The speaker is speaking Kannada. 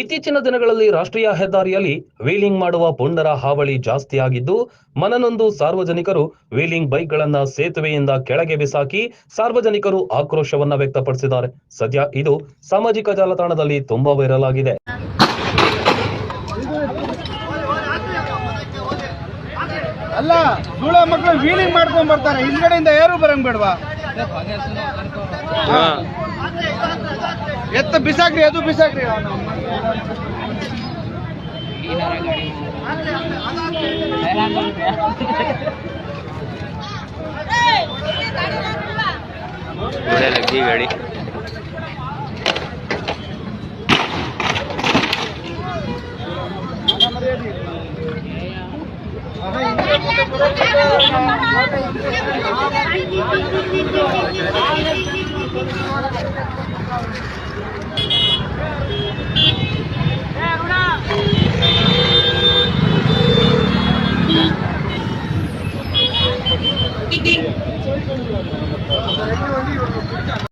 ಇತ್ತೀಚಿನ ದಿನಗಳಲ್ಲಿ ರಾಷ್ಟ್ರೀಯ ಹೆದ್ದಾರಿಯಲ್ಲಿ ವೀಲಿಂಗ್ ಮಾಡುವ ಪುಂಡರ ಹಾವಳಿ ಜಾಸ್ತಿಯಾಗಿದ್ದು ಮನನೊಂದು ಸಾರ್ವಜನಿಕರು ವೀಲಿಂಗ್ ಬೈಕ್ಗಳನ್ನ ಸೇತುವೆಯಿಂದ ಕೆಳಗೆ ಬಿಸಾಕಿ ಸಾರ್ವಜನಿಕರು ಆಕ್ರೋಶವನ್ನ ವ್ಯಕ್ತಪಡಿಸಿದ್ದಾರೆ. ಸದ್ಯ ಇದು ಸಾಮಾಜಿಕ ಜಾಲತಾಣದಲ್ಲಿ ತುಂಬಾ ವೈರಲ್ ಆಗಿದೆ. ಅಲ್ಲ ಸುಳ ಮಕ್ಕಳು ವೀಲಿಂಗ್ ಮಾಡ್ಕೊಂಡ್ ಬರ್ತಾರೆ. ಹಿಂದ್ಗಡೆಯಿಂದ ಯಾರು ಬರಂಗ್ ಬೇಡವಾ? ಎತ್ತ ಬಿಸಾಕ್ರಿ ಅದು ಬಿಸಾಕ್ರಿ. लगी गाड़ी speaking.